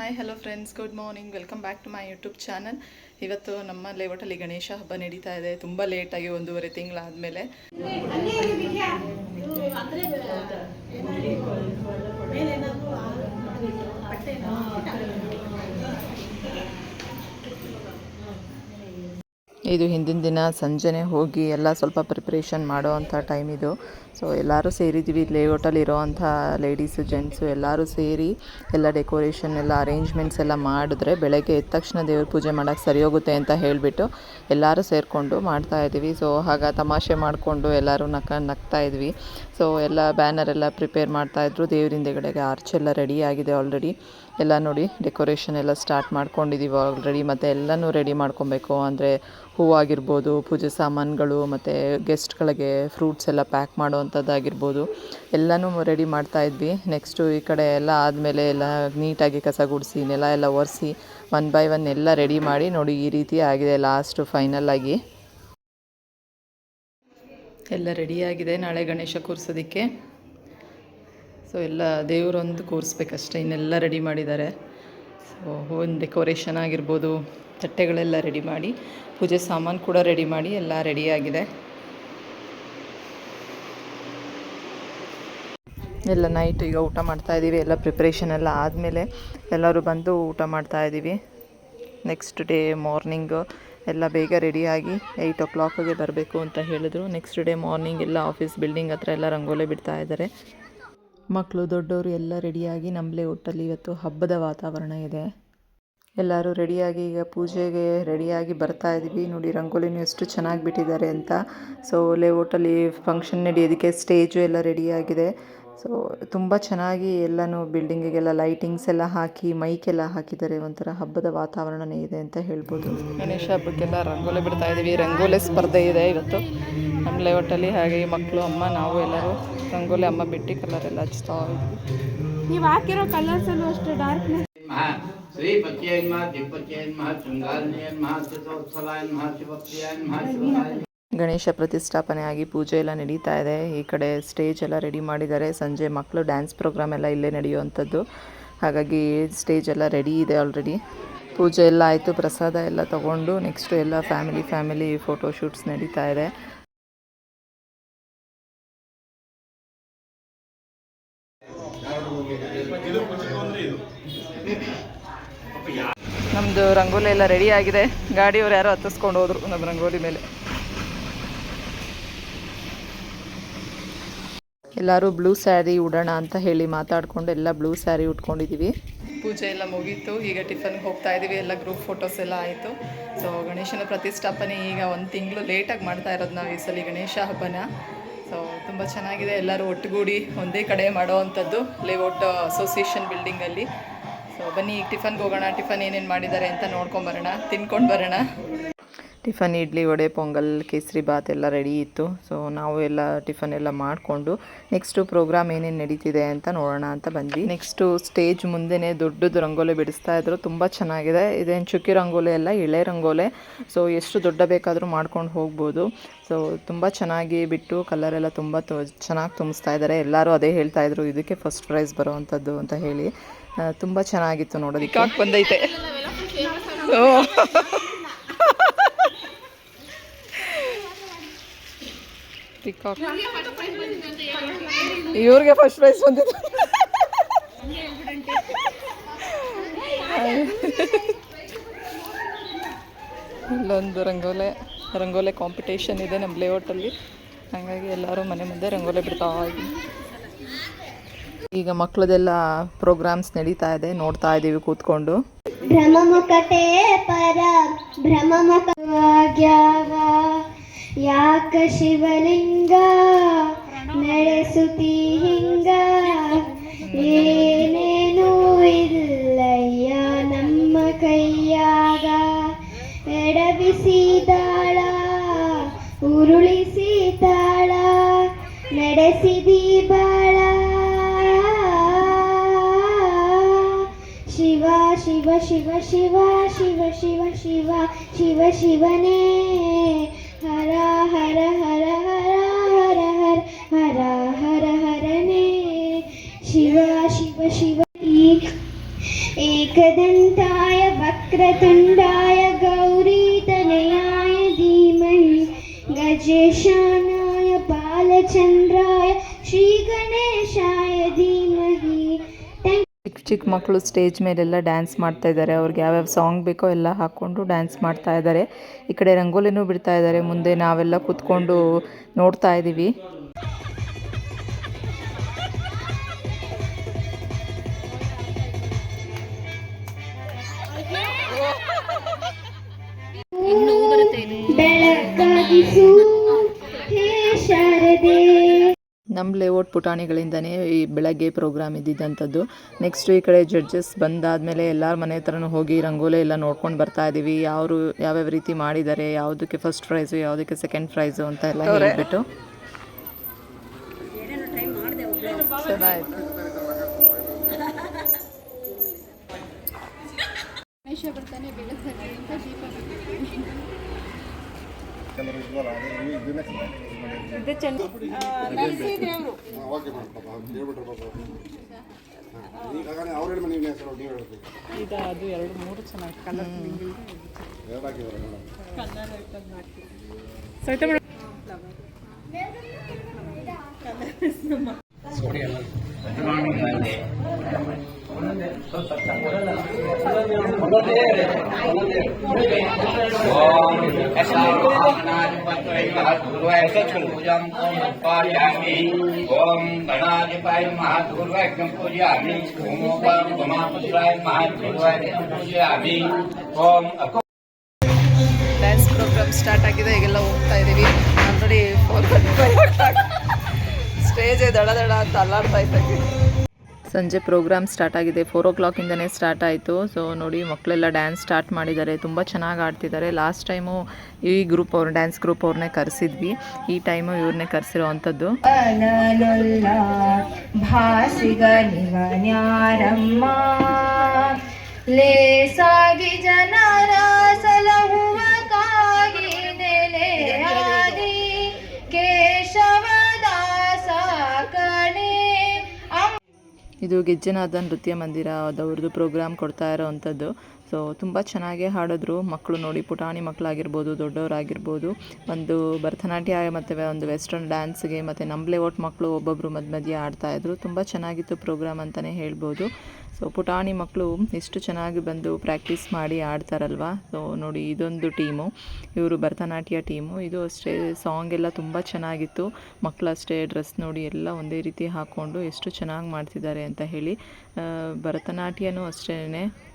Hi hello friends good morning welcome back to my YouTube channel ಇವತ್ತು ನಮ್ಮ ಲೇಔಟಲ್ಲಿ ಗಣೇಶ ಹಬ್ಬ ನಡೀತಾ ಇದೆ. ತುಂಬ ಲೇಟಾಗಿ ಒಂದೂವರೆ ತಿಂಗಳಾದಮೇಲೆ. ಇದು ಹಿಂದಿನ ದಿನ ಸಂಜೆನೆ ಹೋಗಿ ಎಲ್ಲ ಸ್ವಲ್ಪ ಪ್ರಿಪ್ರೇಷನ್ ಮಾಡೋ ಅಂಥ ಟೈಮ್ ಇದು. ಸೊ ಎಲ್ಲರೂ ಸೇರಿದ್ದೀವಿ ಲೇಔಟಲ್ಲಿ ಇರೋವಂಥ ಲೇಡೀಸು ಜೆಂಟ್ಸು ಎಲ್ಲರೂ ಸೇರಿ ಎಲ್ಲ ಡೆಕೋರೇಷನ್ ಎಲ್ಲ ಅರೇಂಜ್ಮೆಂಟ್ಸ್ ಎಲ್ಲ ಮಾಡಿದ್ರೆ ಬೆಳಗ್ಗೆ ಎದ್ದ ತಕ್ಷಣ ದೇವ್ರ ಪೂಜೆ ಮಾಡೋಕ್ಕೆ ಸರಿ ಹೋಗುತ್ತೆ ಅಂತ ಹೇಳಿಬಿಟ್ಟು ಎಲ್ಲರೂ ಸೇರಿಕೊಂಡು ಮಾಡ್ತಾ ಇದ್ದೀವಿ. ಸೊ ಆಗ ತಮಾಷೆ ಮಾಡಿಕೊಂಡು ಎಲ್ಲರೂ ನಕ್ಕ ನಗ್ತಾ ಇದ್ವಿ. ಸೊ ಎಲ್ಲ ಬ್ಯಾನರ್ ಎಲ್ಲ ಪ್ರಿಪೇರ್ ಮಾಡ್ತಾಯಿದ್ರು ದೇವ್ರ ಹಿಂದೆಗಡೆಗೆ ಆರ್ಚ್ ಎಲ್ಲ ರೆಡಿ ಆಗಿದೆ ಆಲ್ರೆಡಿ ಎಲ್ಲ ನೋಡಿ ಡೆಕೋರೇಷನ್ ಎಲ್ಲ ಸ್ಟಾರ್ಟ್ ಮಾಡ್ಕೊಂಡಿದ್ದೀವಿ ಆಲ್ರೆಡಿ ಮತ್ತು ಎಲ್ಲನೂ ರೆಡಿ ಮಾಡ್ಕೊಬೇಕು. ಅಂದರೆ ಹೂವಾಗಿರ್ಬೋದು ಪೂಜೆ ಸಾಮಾನುಗಳು, ಮತ್ತು ಗೆಸ್ಟ್ಗಳಿಗೆ ಫ್ರೂಟ್ಸ್ ಎಲ್ಲ ಪ್ಯಾಕ್ ಮಾಡುವಂಥದ್ದಾಗಿರ್ಬೋದು. ಎಲ್ಲನೂ ರೆಡಿ ಮಾಡ್ತಾ ಇದ್ವಿ. ನೆಕ್ಸ್ಟು ಈ ಕಡೆ ಎಲ್ಲ ಆದಮೇಲೆ ಎಲ್ಲ ನೀಟಾಗಿ ಕಸ ಗುಡಿಸಿ, ನೆಲ ಎಲ್ಲ ಒರೆಸಿ ಒನ್ ಬೈ ಒನ್ ಎಲ್ಲ ರೆಡಿ ಮಾಡಿ ನೋಡಿ ಈ ರೀತಿ ಆಗಿದೆ ಲಾಸ್ಟು ಫೈನಲ್ ಆಗಿ. ಎಲ್ಲ ರೆಡಿಯಾಗಿದೆ ನಾಳೆ ಗಣೇಶ ಕೂರಿಸೋದಕ್ಕೆ. ಸೊ ಎಲ್ಲ ದೇವರೊಂದು ಕೂರಿಸ್ಬೇಕಷ್ಟೆ ಇನ್ನೆಲ್ಲ ರೆಡಿ ಮಾಡಿದ್ದಾರೆ. ಸೊ ಹೂವಿನ ಡೆಕೋರೇಷನ್ ಆಗಿರ್ಬೋದು, ತಟ್ಟೆಗಳೆಲ್ಲ ರೆಡಿ ಮಾಡಿ, ಪೂಜೆ ಸಾಮಾನು ಕೂಡ ರೆಡಿ ಮಾಡಿ, ಎಲ್ಲ ರೆಡಿಯಾಗಿದೆ ಎಲ್ಲ ನೈಟ್ ಈಗ ಊಟ ಮಾಡ್ತಾ ಇದ್ದೀವಿ ಎಲ್ಲ ಪ್ರಿಪ್ರೇಷನ್ ಎಲ್ಲ ಆದಮೇಲೆ ಎಲ್ಲರೂ ಬಂದು ಊಟ ಮಾಡ್ತಾ ಇದ್ದೀವಿ ನೆಕ್ಸ್ಟ್ ಡೇ ಮಾರ್ನಿಂಗು ಎಲ್ಲ ಬೇಗ ರೆಡಿಯಾಗಿ ಏಯ್ಟ್ ಓ ಕ್ಲಾಕಿಗೆ ಬರಬೇಕು ಅಂತ ಹೇಳಿದ್ರು. ನೆಕ್ಸ್ಟ್ ಡೇ ಮಾರ್ನಿಂಗ್ ಎಲ್ಲ ಆಫೀಸ್ ಬಿಲ್ಡಿಂಗ್ ಹತ್ರ ಎಲ್ಲ ರಂಗೋಲಿ ಬಿಡ್ತಾ ಇದ್ದಾರೆ. ಮಕ್ಕಳು, ದೊಡ್ಡವರು ಎಲ್ಲ ರೆಡಿಯಾಗಿ ನಮ್ಮಲೇ ಒಟ್ಟಲ್ಲಿ ಇವತ್ತು ಹಬ್ಬದ ವಾತಾವರಣ ಇದೆ. ಎಲ್ಲರೂ ರೆಡಿಯಾಗಿ ಈಗ ಪೂಜೆಗೆ ರೆಡಿಯಾಗಿ ಬರ್ತಾ ಇದ್ದೀವಿ. ನೋಡಿ ರಂಗೋಲಿನೂ ಎಷ್ಟು ಚೆನ್ನಾಗಿ ಬಿಟ್ಟಿದ್ದಾರೆ ಅಂತ. ಸೊ ಲೇಔಟಲ್ಲಿ ಫಂಕ್ಷನ್ ನಡೆಯೋದಕ್ಕೆ ಸ್ಟೇಜು ಎಲ್ಲ ರೆಡಿಯಾಗಿದೆ ಸೊ ತುಂಬ ಚೆನ್ನಾಗಿ ಎಲ್ಲನೂ ಬಿಲ್ಡಿಂಗಿಗೆಲ್ಲ ಲೈಟಿಂಗ್ಸ್ ಎಲ್ಲ ಹಾಕಿ ಮೈಕೆಲ್ಲ ಹಾಕಿದ್ದಾರೆ. ಒಂಥರ ಹಬ್ಬದ ವಾತಾವರಣನೇ ಇದೆ ಅಂತ ಹೇಳ್ಬೋದು. ಗಣೇಶ ಹಬ್ಬಕ್ಕೆಲ್ಲ ರಂಗೋಲಿ ಬಿಡ್ತಾ ಇದ್ದೀವಿ. ರಂಗೋಲಿ ಸ್ಪರ್ಧೆ ಇದೆ ಇವತ್ತು. ನಮ್ಮ ಲೇಔಟಲ್ಲಿ ಹಾಗೆ ಮಕ್ಕಳು ಅಮ್ಮ ನಾವು ಎಲ್ಲರೂ ರಂಗೋಲಿ ಅಮ್ಮ ಬಿಟ್ಟು ಕಲರ್ ಎಲ್ಲ ಹಚ್ತಾ ನೀವು ಹಾಕಿರೋ ಕಲರ್ಸ್ ಅಲ್ಲೂ ಅಷ್ಟು ಡಾರ್ಕ್ನೆಸ್ ಮಹಾ ಶ್ರೀಪತ್ಯೈ ನಮಃ ದಿಪ್ಪತ್ಯೈ ನಮಃ ಶೃಂಗಾರನೇ ನಮಃ ಚಿತ್ರೋತ್ಸವಾಯ ನಮಃ ಶಿವಪ್ರಿಯಾಯ ನಮಃ ಶಿವರಾಯ ಗಣೇಶ ಪ್ರತಿಷ್ಠಾಪನೆ ಆಗಿ ಪೂಜೆ ಎಲ್ಲ ನಡೀತಾ ಇದೆ. ಈ ಕಡೆ ಸ್ಟೇಜ್ ಎಲ್ಲ ರೆಡಿ ಮಾಡಿದ್ದಾರೆ. ಸಂಜೆ ಮಕ್ಕಳು ಡ್ಯಾನ್ಸ್ ಪ್ರೋಗ್ರಾಮ್ ಎಲ್ಲ ಇಲ್ಲೇ ನಡೆಯುವಂಥದ್ದು. ಹಾಗಾಗಿ ಸ್ಟೇಜ್ ಎಲ್ಲ ರೆಡಿ ಇದೆ ಆಲ್ರೆಡಿ ಪೂಜೆ ಎಲ್ಲ ಆಯಿತು, ಪ್ರಸಾದ ಎಲ್ಲ ತಗೊಂಡು ನೆಕ್ಸ್ಟು ಎಲ್ಲ ಫ್ಯಾಮಿಲಿ ಫ್ಯಾಮಿಲಿ ಫೋಟೋ ಶೂಟ್ಸ್ ನಡೀತಾ ಇದೆ. ನಮ್ಮದು ರಂಗೋಲಿ ಎಲ್ಲ ರೆಡಿ ಆಗಿದೆ. ಗಾಡಿಯವ್ರು ಯಾರೋ ಹತ್ತಿಸ್ಕೊಂಡು ಹೋದ್ರು ನಮ್ಮ ರಂಗೋಲಿ ಮೇಲೆ. ಎಲ್ಲರೂ ಬ್ಲೂ ಸ್ಯಾರಿ ಉಡೋಣ ಅಂತ ಹೇಳಿ ಮಾತಾಡ್ಕೊಂಡು ಎಲ್ಲ ಬ್ಲೂ ಸ್ಯಾರಿ ಉಟ್ಕೊಂಡಿದ್ದೀವಿ ಪೂಜೆ ಎಲ್ಲ ಮುಗೀತು, ಈಗ ಟಿಫನ್ಗೆ ಹೋಗ್ತಾ ಇದ್ದೀವಿ ಎಲ್ಲ ಗ್ರೂಪ್ ಫೋಟೋಸ್ ಎಲ್ಲ ಆಯಿತು. ಸೊ ಗಣೇಶನ ಪ್ರತಿಷ್ಠಾಪನೆ ಈಗ ಒಂದು ತಿಂಗಳು ಲೇಟಾಗಿ ಮಾಡ್ತಾ ಇರೋದು ನಾವು ಈ ಸಲ ಗಣೇಶ ಹಬ್ಬನ. ಸೊ ತುಂಬ ಚೆನ್ನಾಗಿದೆ, ಎಲ್ಲರೂ ಒಟ್ಟುಗೂಡಿ ಒಂದೇ ಕಡೆ ಮಾಡೋವಂಥದ್ದು ಲೇಔಟ್ ಅಸೋಸಿಯೇಷನ್ ಬಿಲ್ಡಿಂಗಲ್ಲಿ ಸೊ ಬನ್ನಿ, ಈಗ ಟಿಫನ್ಗೆ ಹೋಗೋಣ, ಟಿಫನ್ ಏನೇನು ಮಾಡಿದ್ದಾರೆ ಅಂತ ನೋಡ್ಕೊಂಬರೋಣ ತಿನ್ಕೊಂಡು ಬರೋಣ. ಟಿಫನ್ ಇಡ್ಲಿ ವಡೆ ಪೊಂಗಲ್ ಕೇಸರಿ ಬಾತ್ ಎಲ್ಲ ರೆಡಿ ಇತ್ತು. ಸೊ ನಾವು ಎಲ್ಲ ಟಿಫನ್ ಎಲ್ಲ ಮಾಡಿಕೊಂಡು ನೆಕ್ಸ್ಟು ಪ್ರೋಗ್ರಾಮ್ ಏನೇನು ನಡೀತಿದೆ ಅಂತ ನೋಡೋಣ ಅಂತ ಬಂದ್ವಿ. ನೆಕ್ಸ್ಟು ಸ್ಟೇಜ್ ಮುಂದೆನೇ ದೊಡ್ಡದು ರಂಗೋಲೆ ಬಿಡಿಸ್ತಾ ಇದ್ರು. ತುಂಬ ಚೆನ್ನಾಗಿದೆ. ಇದೇನು ಚುಕ್ಕಿ ರಂಗೋಲೆ ಎಲ್ಲ ಎಳೆ ರಂಗೋಲೆ. ಸೊ ಎಷ್ಟು ದೊಡ್ಡ ಬೇಕಾದರೂ ಮಾಡ್ಕೊಂಡು ಹೋಗ್ಬೋದು. ಸೊ ತುಂಬ ಚೆನ್ನಾಗಿ ಬಿಟ್ಟು ಕಲರ್ ಎಲ್ಲ ತುಂಬ ತು ಚೆನ್ನಾಗಿ ತುಂಬಿಸ್ತಾ ಇದ್ದಾರೆ ಎಲ್ಲರೂ ಅದೇ ಹೇಳ್ತಾ ಇದ್ರು ಇದಕ್ಕೆ ಫಸ್ಟ್ ಪ್ರೈಸ್ ಬರುವಂಥದ್ದು ಅಂತ ಹೇಳಿ. ತುಂಬ ಚೆನ್ನಾಗಿತ್ತು ನೋಡೋದಕ್ಕೆ. ಬಂದೈತೆ. ಪಿಕಾಕ್ ಇವ್ರಿಗೆ ಫಸ್ಟ್ ಪ್ರೈಸ್ ಬಂದಿತ್ತು. ಇಲ್ಲೊಂದು ರಂಗೋಲೆ ರಂಗೋಲೆ ಕಾಂಪಿಟೇಷನ್ ಇದೆ ನಮ್ಮ ಲೇಔಟಲ್ಲಿ ಹಾಗಾಗಿ ಎಲ್ಲರೂ ಮನೆ ಮುಂದೆ ರಂಗೋಲೆ ಬಿಡ್ತಾ ಇದ್ದೀವಿ. ಈಗ ಮಕ್ಕಳದೆಲ್ಲ ಪ್ರೋಗ್ರಾಮ್ಸ್ ನಡೀತಾ ಇದೆ ನೋಡ್ತಾ ಇದ್ದೀವಿ ಕೂತ್ಕೊಂಡು. ಭ್ರಮಮುಖವಾಗ್ಯಾವ ಯಾಕ ಶಿವಲಿಂಗ ನಡೆಸುತ್ತಿ ಹಿಂಗ ಏನೇನೂ ಇಲ್ಲಯ್ಯ ನಮ್ಮ ಕೈಯಾಗ. ಎಡಬಿಸಿದಾಳ ಉರುಳಿಸಿದಾಳ ನಡೆಸಿದಿ ಬಾಳ. ಶಿವ ಶಿವ ಶಿವ ಶಿವ ಶಿವ ಶಿವ ಶಿವ ಶಿವ, ಶಿವನೇ. हर हर हर हर हर हर हर ने। शिव शिव शिव एकदन्ताय गौरी गौरीतनयाय धीमहि, गजेश ಚಿಕ್ಕ ಮಕ್ಕಳು ಸ್ಟೇಜ್ ಮೇಲೆಲ್ಲ ಡ್ಯಾನ್ಸ್ ಮಾಡ್ತಾ ಇದ್ದಾರೆ. ಅವ್ರಿಗೆ ಯಾವ್ಯಾವ ಸಾಂಗ್ ಬೇಕೋ ಎಲ್ಲ ಹಾಕ್ಕೊಂಡು ಡ್ಯಾನ್ಸ್ ಮಾಡ್ತಾ ಇದ್ದಾರೆ. ಈ ಕಡೆ ರಂಗೋಲಿನೂ ಬಿಡ್ತಾ ಇದ್ದಾರೆ. ಮುಂದೆ ನಾವೆಲ್ಲ ಕೂತ್ಕೊಂಡು ನೋಡ್ತಾ ಇದ್ದೀವಿ. ಬೆಳಕಾಗಿಸು ನಮ್ಮ ಲೇಔಟ್ ಪುಟಾಣಿಗಳಿಂದನೇ ಈ ಬೆಳಗ್ಗೆ ಪ್ರೋಗ್ರಾಮ್ ಇದ್ದಿದ್ದಂಥದ್ದು. ನೆಕ್ಸ್ಟ್ ಈ ಕಡೆ ಜಡ್ಜಸ್ ಬಂದಾದಮೇಲೆ ಎಲ್ಲರ ಮನೆ ಹತ್ರನೂ ಹೋಗಿ ರಂಗೋಲಿ ಎಲ್ಲ ನೋಡ್ಕೊಂಡು ಬರ್ತಾ ಇದ್ದೀವಿ ಯಾರು ಯಾವ್ಯಾವ ರೀತಿ ಮಾಡಿದ್ದಾರೆ ಯಾವುದಕ್ಕೆ ಫಸ್ಟ್ ಪ್ರೈಸು ಯಾವುದಕ್ಕೆ ಸೆಕೆಂಡ್ ಪ್ರೈಸು ಅಂತ ಎಲ್ಲ ಹೇಳ್ಬಿಟ್ಟು. ಬರ್ತಾನೆ ಇದು ನರಸಿ ದೇವ್ರು. ಇದು ಅದು ಎರಡು ಮೂರು ಚೆನ್ನಾಗಿ ಕಲರ್ ಎರಡು ಹಾಕಿದ್ದಾರೆ ಮೇಡಮ್ ओम गणाधिपाय महादुर्वाक्यं पूजयामि ओम उमापुत्राय महादुर्वाक्यं पूजयामि ओम अको ಡ್ಯಾನ್ಸ್ ಪ್ರೋಗ್ರಾಮ್ ಸ್ಟಾರ್ಟ್ ಆಗಿದೆ ಈಗೆಲ್ಲ ಹೋಗ್ತಾ ಇದ್ದೀವಿ ಆಲ್ರೆಡಿ ಫೋರ್ ಸ್ಟೇಜೇ ದಡ ದಡ ಅಂತ ಅಲ್ಲಾಡ್ತಾ ಇದ್ದಕ್ಕೆ ಸಂಜೆ ಪ್ರೋಗ್ರಾಮ್ ಸ್ಟಾರ್ಟ್ ಆಗಿದೆ. ಫೋರ್ ಓ ಕ್ಲಾಕಿಂದನೇ ಸ್ಟಾರ್ಟ್ ಆಯಿತು. ಸೊ ನೋಡಿ ಮಕ್ಕಳೆಲ್ಲ ಡ್ಯಾನ್ಸ್ ಸ್ಟಾರ್ಟ್ ಮಾಡಿದ್ದಾರೆ. ತುಂಬ ಚೆನ್ನಾಗಿ ಆಡ್ತಿದ್ದಾರೆ. ಲಾಸ್ಟ್ ಟೈಮು ಈ ಗ್ರೂಪ್ ಅವ್ರು ಡ್ಯಾನ್ಸ್ ಗ್ರೂಪ್ ಅವ್ರನ್ನೇ ಕರೆಸಿದ್ವಿ. ಈ ಟೈಮು ಇವ್ರನ್ನೇ ಕರೆಸಿರೋ ಅಂಥದ್ದು. ಇದು ಗೆಜ್ಜೆನಾದ ನೃತ್ಯ ಮಂದಿರ ಅದವ್ರದ್ದು ಪ್ರೋಗ್ರಾಮ್ ಕೊಡ್ತಾ ಇರೋವಂಥದ್ದು ಸೊ ತುಂಬ ಚೆನ್ನಾಗೇ ಹಾಡಿದ್ರು. ಮಕ್ಕಳು ನೋಡಿ ಪುಟಾಣಿ ಮಕ್ಕಳಾಗಿರ್ಬೋದು, ದೊಡ್ಡವರಾಗಿರ್ಬೋದು. ಒಂದು ಭರತನಾಟ್ಯ ಮತ್ತು ಒಂದು ವೆಸ್ಟರ್ನ್ ಡ್ಯಾನ್ಸ್ಗೆ ಮತ್ತು ನಂಬ್ಲೆ ಓಟ್ ಮಕ್ಕಳು ಒಬ್ಬೊಬ್ಬರು ಮಧ್ಯ ಮಧ್ಯೆ ಆಡ್ತಾಯಿದ್ರು ತುಂಬ ಚೆನ್ನಾಗಿತ್ತು ಪ್ರೋಗ್ರಾಮ್ ಅಂತಲೇ ಹೇಳ್ಬೋದು. ಸೊ ಪುಟಾಣಿ ಮಕ್ಕಳು ಎಷ್ಟು ಚೆನ್ನಾಗಿ ಬಂದು ಪ್ರಾಕ್ಟೀಸ್ ಮಾಡಿ ಆಡ್ತಾರಲ್ವ ಸೊ ನೋಡಿ ಇದೊಂದು ಟೀಮು. ಇವರು ಭರತನಾಟ್ಯ ಟೀಮು. ಇದು ಅಷ್ಟೇ ಸಾಂಗ್ ಎಲ್ಲ ತುಂಬ ಚೆನ್ನಾಗಿತ್ತು. ಮಕ್ಕಳು ಅಷ್ಟೇ ಡ್ರೆಸ್ ನೋಡಿ ಎಲ್ಲ ಒಂದೇ ರೀತಿ ಹಾಕ್ಕೊಂಡು ಎಷ್ಟು ಚೆನ್ನಾಗಿ ಮಾಡ್ತಿದ್ದಾರೆ ಅಂತ ಹೇಳಿ. ಭರತನಾಟ್ಯನೂ ಅಷ್ಟೇ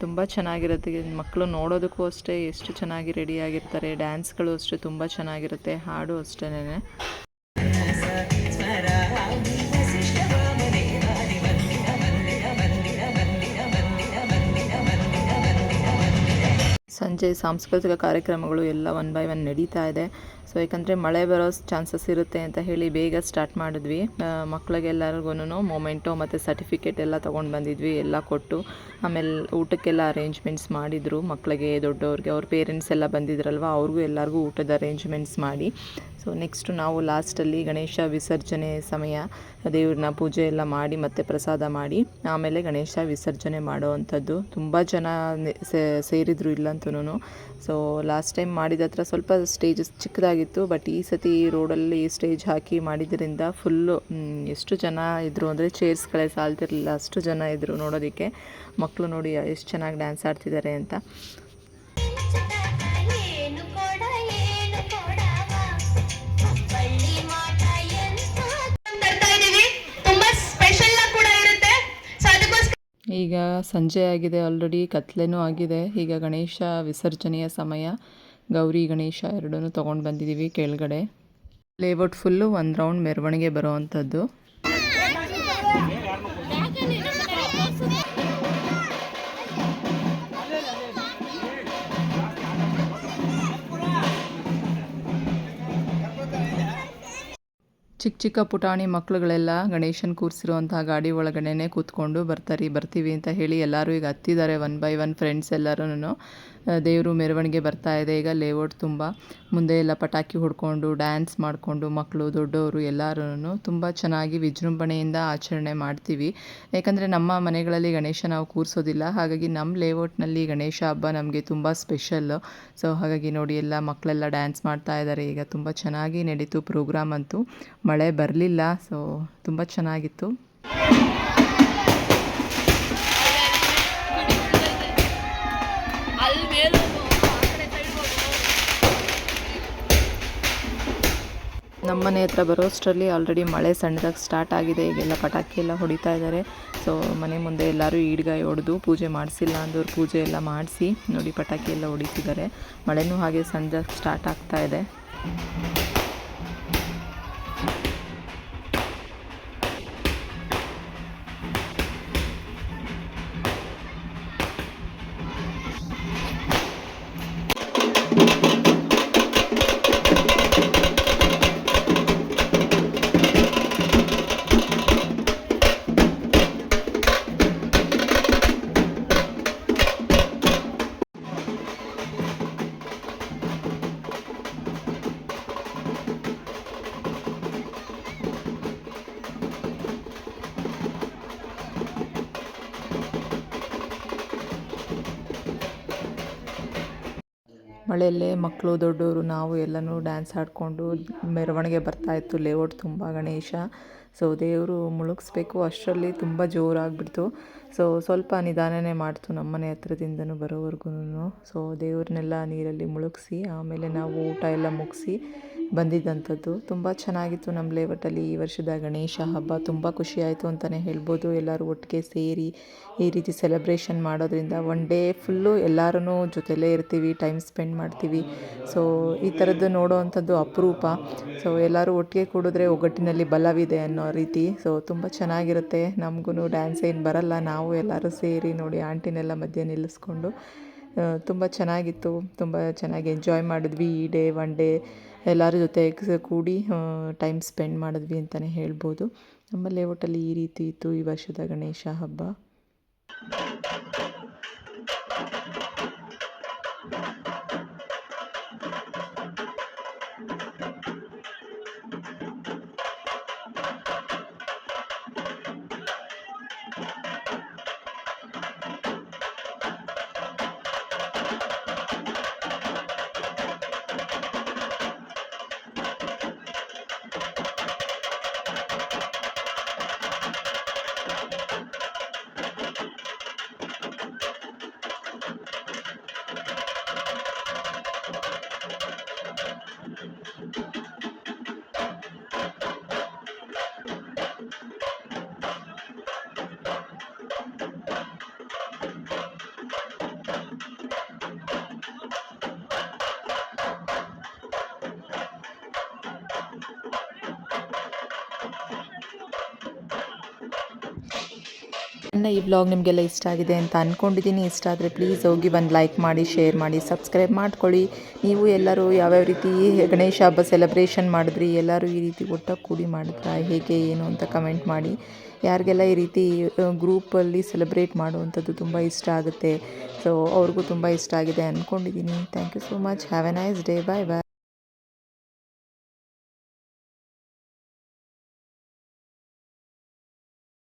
ತುಂಬ ಚೆನ್ನಾಗಿರುತ್ತೆ. ಮಕ್ಕಳು ನೋಡೋದಕ್ಕೂ ಅಷ್ಟೇ ಎಷ್ಟು ಚೆನ್ನಾಗಿ ರೆಡಿಯಾಗಿರ್ತಾರೆ ಡ್ಯಾನ್ಸ್ಗಳು ಅಷ್ಟೇ ತುಂಬ ಚೆನ್ನಾಗಿರುತ್ತೆ, ಹಾಡು ಅಷ್ಟೇ ಸಂಜೆ ಸಾಂಸ್ಕೃತಿಕ ಕಾರ್ಯಕ್ರಮಗಳು ಎಲ್ಲ ಒನ್ ಬೈ ಒನ್ ನಡೀತಾ ಇದೆ. ಸೊ ಯಾಕಂದರೆ ಮಳೆ ಬರೋ ಚಾನ್ಸಸ್ ಇರುತ್ತೆ ಅಂತ ಹೇಳಿ ಬೇಗ ಸ್ಟಾರ್ಟ್ ಮಾಡಿದ್ವಿ. ಮಕ್ಕಳಿಗೆಲ್ಲರಿಗೂ ಮೊಮೆಂಟೋ ಮತ್ತು ಸರ್ಟಿಫಿಕೇಟ್ ಎಲ್ಲ ತೊಗೊಂಡು ಬಂದಿದ್ವಿ, ಎಲ್ಲ ಕೊಟ್ಟು. ಆಮೇಲೆ ಊಟಕ್ಕೆಲ್ಲ ಅರೇಂಜ್ಮೆಂಟ್ಸ್ ಮಾಡಿದರು ಮಕ್ಕಳಿಗೆ ದೊಡ್ಡವ್ರಿಗೆ. ಅವ್ರ ಪೇರೆಂಟ್ಸ್ ಎಲ್ಲ ಬಂದಿದ್ರಲ್ವ, ಅವ್ರಿಗೂ ಎಲ್ಲರಿಗೂ ಊಟದ ಅರೇಂಜ್ಮೆಂಟ್ಸ್ ಮಾಡಿ. ಸೊ ನೆಕ್ಸ್ಟ್ ನಾವು ಲಾಸ್ಟಲ್ಲಿ ಗಣೇಶ ವಿಸರ್ಜನೆ ಸಮಯ. ದೇವ್ರನ್ನ ಪೂಜೆ ಎಲ್ಲ ಮಾಡಿ ಮತ್ತು ಪ್ರಸಾದ ಮಾಡಿ. ಆಮೇಲೆ ಗಣೇಶ ವಿಸರ್ಜನೆ ಮಾಡೋವಂಥದ್ದು. ತುಂಬ ಜನ ಸೇರಿದ್ರು ಇಲ್ಲಂತೂ ಸೊ ಲಾಸ್ಟ್ ಟೈಮ್ ಮಾಡಿದ ಹತ್ರ ಸ್ವಲ್ಪ ಸ್ಟೇಜ್ ಚಿಕ್ಕದಾಗಿತ್ತು. ಬಟ್ ಈ ಸತಿ ರೋಡಲ್ಲಿ ಸ್ಟೇಜ್ ಹಾಕಿ ಮಾಡಿದ್ದರಿಂದ ಫುಲ್ಲು ಎಷ್ಟು ಜನ ಇದ್ದರು ಅಂದರೆ ಚೇರ್ಸ್ಗಳೇ ಸಾಲ್ತಿರಲಿಲ್ಲ. ಅಷ್ಟು ಜನ ಇದ್ದರು ನೋಡೋದಕ್ಕೆ. ಮಕ್ಕಳು ನೋಡಿ, ಎಷ್ಟು ಚೆನ್ನಾಗಿ ಡ್ಯಾನ್ಸ್ ಆಡ್ತಿದ್ದಾರೆ ಅಂತ. ಈಗ ಸಂಜೆ ಆಗಿದೆ ಆಲ್ರೆಡಿ ಕತ್ಲೆನೂ ಆಗಿದೆ. ಈಗ ಗಣೇಶ ವಿಸರ್ಜನೆಯ ಸಮಯ. ಗೌರಿ, ಗಣೇಶ ಎರಡನ್ನೂ ತೊಗೊಂಡು ಬಂದಿದ್ದೀವಿ ಕೆಳಗಡೆ. ಲೇಔಟ್ ಫುಲ್ಲು ಒಂದು ರೌಂಡ್ ಮೆರವಣಿಗೆ ಬರೋ ಅಂಥದ್ದು ಚಿಕ್ಕ ಚಿಕ್ಕ ಪುಟಾಣಿ ಮಕ್ಕಳುಗಳೆಲ್ಲ ಗಣೇಶನ್ ಕೂರಿಸಿರುವಂತಹ ಗಾಡಿ ಒಳಗಡೆನೆ ಕೂತ್ಕೊಂಡು ಬರ್ತಾರೆ, ಬರ್ತೀವಿ ಅಂತ ಹೇಳಿ ಎಲ್ಲರೂ ಈಗ ಹತ್ತಿದ್ದಾರೆ ಒನ್ ಬೈ ಒನ್ ಫ್ರೆಂಡ್ಸ್ ಎಲ್ಲರೂ ದೇವರು ಮೆರವಣಿಗೆ ಬರ್ತಾ ಇದೆ. ಈಗ ಲೇಔಟ್ ತುಂಬ ಮುಂದೆ ಎಲ್ಲ ಪಟಾಕಿ ಹೊಡ್ಕೊಂಡು ಡ್ಯಾನ್ಸ್ ಮಾಡಿಕೊಂಡು ಮಕ್ಕಳು ದೊಡ್ಡವರು ಎಲ್ಲರೂ ತುಂಬ ಚೆನ್ನಾಗಿ ವಿಜೃಂಭಣೆಯಿಂದ ಆಚರಣೆ ಮಾಡ್ತೀವಿ. ಯಾಕಂದರೆ ನಮ್ಮ ಮನೆಗಳಲ್ಲಿ ಗಣೇಶ ನಾವು ಕೂರಿಸೋದಿಲ್ಲ. ಹಾಗಾಗಿ ನಮ್ಮ ಲೇಔಟ್ನಲ್ಲಿ ಗಣೇಶ ಹಬ್ಬ ನಮಗೆ ತುಂಬ ಸ್ಪೆಷಲ್ಲು ಸೊ ಹಾಗಾಗಿ ನೋಡಿ ಎಲ್ಲ ಮಕ್ಕಳೆಲ್ಲ ಡ್ಯಾನ್ಸ್ ಮಾಡ್ತಾ ಇದ್ದಾರೆ ಈಗ ತುಂಬ ಚೆನ್ನಾಗಿ ನಡೀತು ಪ್ರೋಗ್ರಾಮ್ ಅಂತೂ. ಮಳೆ ಬರಲಿಲ್ಲ. ಸೊ ತುಂಬ ಚೆನ್ನಾಗಿತ್ತು. ನಮ್ಮ ಮನೆ ಹತ್ರ ಬರೋಷ್ಟರಲ್ಲಿ ಆಲ್ರೆಡಿ ಮಳೆ ಸಣ್ಣದಾಗಿ ಸ್ಟಾರ್ಟ್ ಆಗಿದೆ, ಈಗೆಲ್ಲ ಪಟಾಕಿ ಎಲ್ಲ ಹೊಡಿತಾ ಇದ್ದಾರೆ ಸೊ ಮನೆ ಮುಂದೆ ಎಲ್ಲರೂ ಈಡ್ಗಾಯಿ ಹೊಡೆದು ಪೂಜೆ ಮಾಡಿಸಿಲ್ಲ ಅಂದವ್ರು ಪೂಜೆ ಎಲ್ಲ ಮಾಡಿಸಿ ನೋಡಿ ಪಟಾಕಿ ಎಲ್ಲ ಹೊಡಿತಿದ್ದಾರೆ. ಮಳೆನೂ ಹಾಗೆ ಸಣ್ಣದಾಗಿ ಸ್ಟಾರ್ಟ್ ಆಗ್ತಾ ಇದೆ. ಮಳೆಯಲ್ಲೇ ಮಕ್ಕಳು, ದೊಡ್ಡವರು, ನಾವು ಎಲ್ಲನೂ ಡ್ಯಾನ್ಸ್ ಆಡಿಕೊಂಡು ಮೆರವಣಿಗೆ ಬರ್ತಾಯಿತ್ತು ಲೇಔಟ್ ತುಂಬ ಗಣೇಶ. ಸೊ ದೇವರು ಮುಳುಗಿಸ್ಬೇಕು. ಅಷ್ಟರಲ್ಲಿ ತುಂಬ ಜೋರಾಗ್ಬಿಡ್ತು. ಸೊ ಸ್ವಲ್ಪ ನಿಧಾನನೇ ಮಾಡ್ತು ನಮ್ಮ ಮನೆ ಹತ್ರದಿಂದನೂ ಬರೋವರೆಗೂ ಸೊ ದೇವ್ರನ್ನೆಲ್ಲ ನೀರಲ್ಲಿ ಮುಳುಗಿಸಿ, ಆಮೇಲೆ ನಾವು ಊಟ ಎಲ್ಲ ಮುಗಿಸಿ ಬಂದಿದ್ದಂಥದ್ದು. ತುಂಬ ಚೆನ್ನಾಗಿತ್ತು ನಮ್ಮ ಲೇಔಟಲ್ಲಿ ಈ ವರ್ಷದ ಗಣೇಶ ಹಬ್ಬ. ತುಂಬ ಖುಷಿಯಾಯಿತು ಅಂತಲೇ ಹೇಳ್ಬೋದು. ಎಲ್ಲರೂ ಒಟ್ಟಿಗೆ ಸೇರಿ ಈ ರೀತಿ ಸೆಲೆಬ್ರೇಷನ್ ಮಾಡೋದ್ರಿಂದ ಒನ್ ಡೇ ಫುಲ್ಲು ಎಲ್ಲರೂ ಜೊತೆಲೇ ಇರ್ತೀವಿ ಟೈಮ್ ಸ್ಪೆಂಡ್ ಮಾಡ್ತೀವಿ. ಸೊ ಈ ಥರದ್ದು ನೋಡೋವಂಥದ್ದು ಅಪರೂಪ. ಸೊ ಎಲ್ಲರೂ ಒಟ್ಟಿಗೆ ಕೂಡಿದ್ರೆ ಒಗ್ಗಟ್ಟಿನಲ್ಲಿ ಬಲವಿದೆ ಅನ್ನೋ ರೀತಿ. ಸೊ ತುಂಬ ಚೆನ್ನಾಗಿರುತ್ತೆ. ನಮಗೂ ಡ್ಯಾನ್ಸ್ ಏನು ಬರಲ್ಲ. ನಾವು ಎಲ್ಲರೂ ಸೇರಿ ನೋಡಿ ಆಂಟಿನೆಲ್ಲ ಮಧ್ಯೆ ನಿಲ್ಲಿಸ್ಕೊಂಡು ತುಂಬ ಚೆನ್ನಾಗಿತ್ತು. ತುಂಬ ಚೆನ್ನಾಗಿ ಎಂಜಾಯ್ ಮಾಡಿದ್ವಿ ಈ ಡೇ ಒನ್ ಡೇ ಎಲ್ಲರ ಜೊತೆ ಕೂಡಿ ಟೈಮ್ ಸ್ಪೆಂಡ್ ಮಾಡಿದ್ವಿ ಅಂತಲೇ ಹೇಳ್ಬೋದು. ನಮ್ಮ ಲೇಔಟಲ್ಲಿ ಈ ರೀತಿ ಇತ್ತು ಈ ವರ್ಷದ ಗಣೇಶ ಹಬ್ಬ. Thank you. ಈ ಬ್ಲಾಗ್ ನಿಮಗೆಲ್ಲ ಇಷ್ಟ ಆಗಿದೆ ಅಂತ ಅಂದ್ಕೊಂಡಿದ್ದೀನಿ ಇಷ್ಟ ಆದರೆ ಪ್ಲೀಸ್ ಹೋಗಿ ಒಂದು ಲೈಕ್ ಮಾಡಿ ಶೇರ್ ಮಾಡಿ ಸಬ್ಸ್ಕ್ರೈಬ್ ಮಾಡ್ಕೊಳ್ಳಿ. ನೀವು ಎಲ್ಲರೂ ಯಾವ್ಯಾವ ರೀತಿ ಗಣೇಶ ಹಬ್ಬ ಸೆಲೆಬ್ರೇಷನ್ ಮಾಡಿದ್ರಿ, ಎಲ್ಲರೂ ಈ ರೀತಿ ಒಟ್ಟಾಗಿ ಕೂಡಿ ಮಾಡಿದ್ರಾ, ಹೇಗೆ, ಏನು ಅಂತ ಕಮೆಂಟ್ ಮಾಡಿ. ಯಾರಿಗೆಲ್ಲ ಈ ರೀತಿ ಗ್ರೂಪಲ್ಲಿ ಸೆಲೆಬ್ರೇಟ್ ಮಾಡುವಂಥದ್ದು ತುಂಬ ಇಷ್ಟ ಆಗುತ್ತೆ. ಸೊ ಅವ್ರಿಗೂ ತುಂಬ ಇಷ್ಟ ಆಗಿದೆ ಅಂದ್ಕೊಂಡಿದ್ದೀನಿ thank you so much have a nice day bye bye